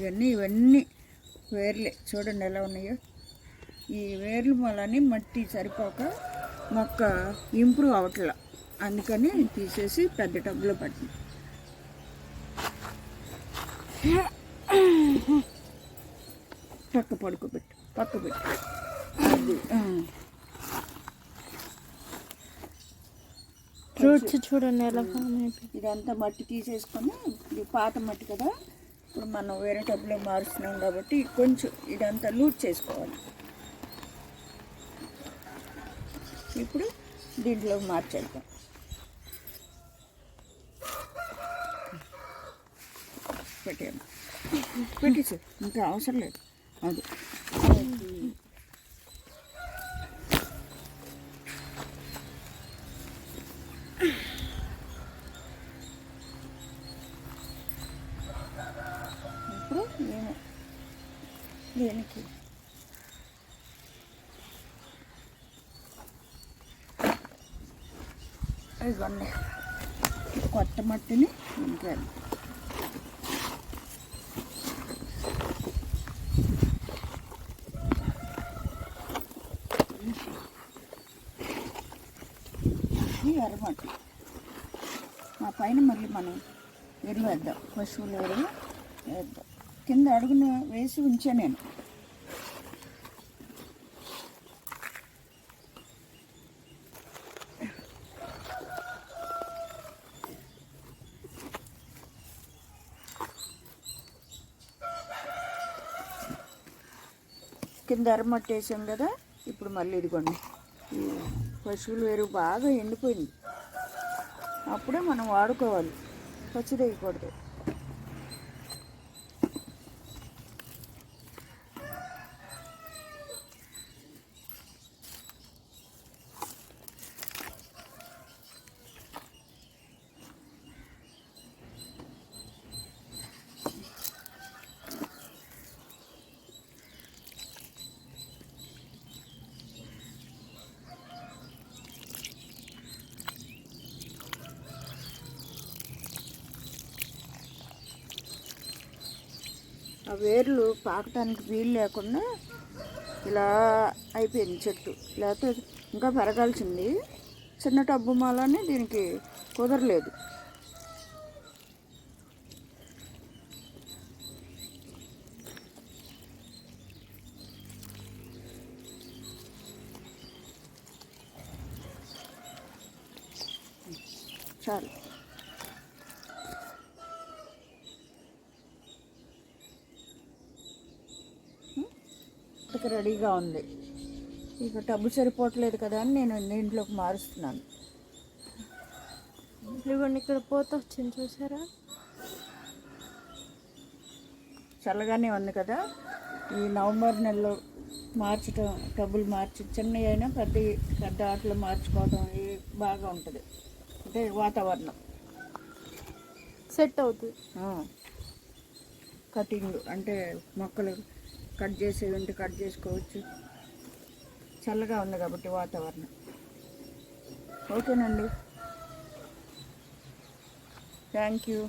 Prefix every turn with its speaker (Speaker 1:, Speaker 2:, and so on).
Speaker 1: ఇవన్నీ ఇవన్నీ వేర్లే. చూడండి ఎలా ఉన్నాయో. ఈ వేర్లు వలని మట్టి సరిపోక మొక్క ఇంప్రూవ్ అవట్లా. అందుకని తీసేసి పెద్ద టబ్లో పట్టింది పక్క పడుకోబెట్టు పక్క పెట్టు. అది ఆ.
Speaker 2: రూట్స్ చూడండి ఎలా
Speaker 1: ఇదంతా మట్టి తీసేసుకొని ఇది పాత మట్టి కదా ఇప్పుడు మనం వేరే టబ్లో మారుస్తున్నాం కాబట్టి కొంచెం ఇదంతా లూజ్ చేసుకోవాలి. ఇప్పుడు దీంట్లో మార్చేద్దాం. పెట్టాము పెట్టేసి ఇంకా అవసరం లేదు. అది. ఇప్పుడు దేనికి? ఇవన్నీ కొత్త మట్టిని ఇంకా ఎర్రమట్టి ఆ పైన మళ్ళీ మనం ఎరువేద్దాం పశువులు పశువుల ఎరువు వేద్దాం. కింద అడుగున వేసి ఉంచా నేను. కింద ఎర్రమట్టి వేసాం కదా ఇప్పుడు మళ్ళీ ఇదిగోండి. పశువులు వేరు బాగా ఎండిపోయింది. అప్పుడే మనం వాడుకోవాలి. పచ్చిది వేయకూడదు ఆ వేర్లు పాకటానికి వీలు లేకుండా ఇలా అయిపోయింది చెట్టు. లేకపోతే ఇంకా పెరగాల్సింది. చిన్న టబ్బు మాలని దీనికి కుదరలేదు. చాలు. ఇక రెడీగా ఉంది. ఇక టబ్బు సరిపోవట్లేదు కదా అని నేను దీంట్లోకి మారుస్తున్నాను.
Speaker 2: ఇదిగోండి ఇక్కడ పోత వచ్చింది చూసారా?
Speaker 1: చల్లగానే ఉంది కదా. ఈ నవంబర్ నెలలో మార్చడం టబ్బులు మార్చి చిన్నవి అయినా పెద్ద పెద్ద ఆటలు మార్చుకోవడం ఇది బాగా ఉంటుంది. అంటే వాతావరణం.
Speaker 2: సెట్ అవుతుంది.
Speaker 1: కటింగ్ అంటే మొక్కలు కట్ చేసేది ఉంటే కట్ చేసుకోవచ్చు. చల్లగా ఉంది కాబట్టి వాతావరణం. ఓకేనండి. Thank you.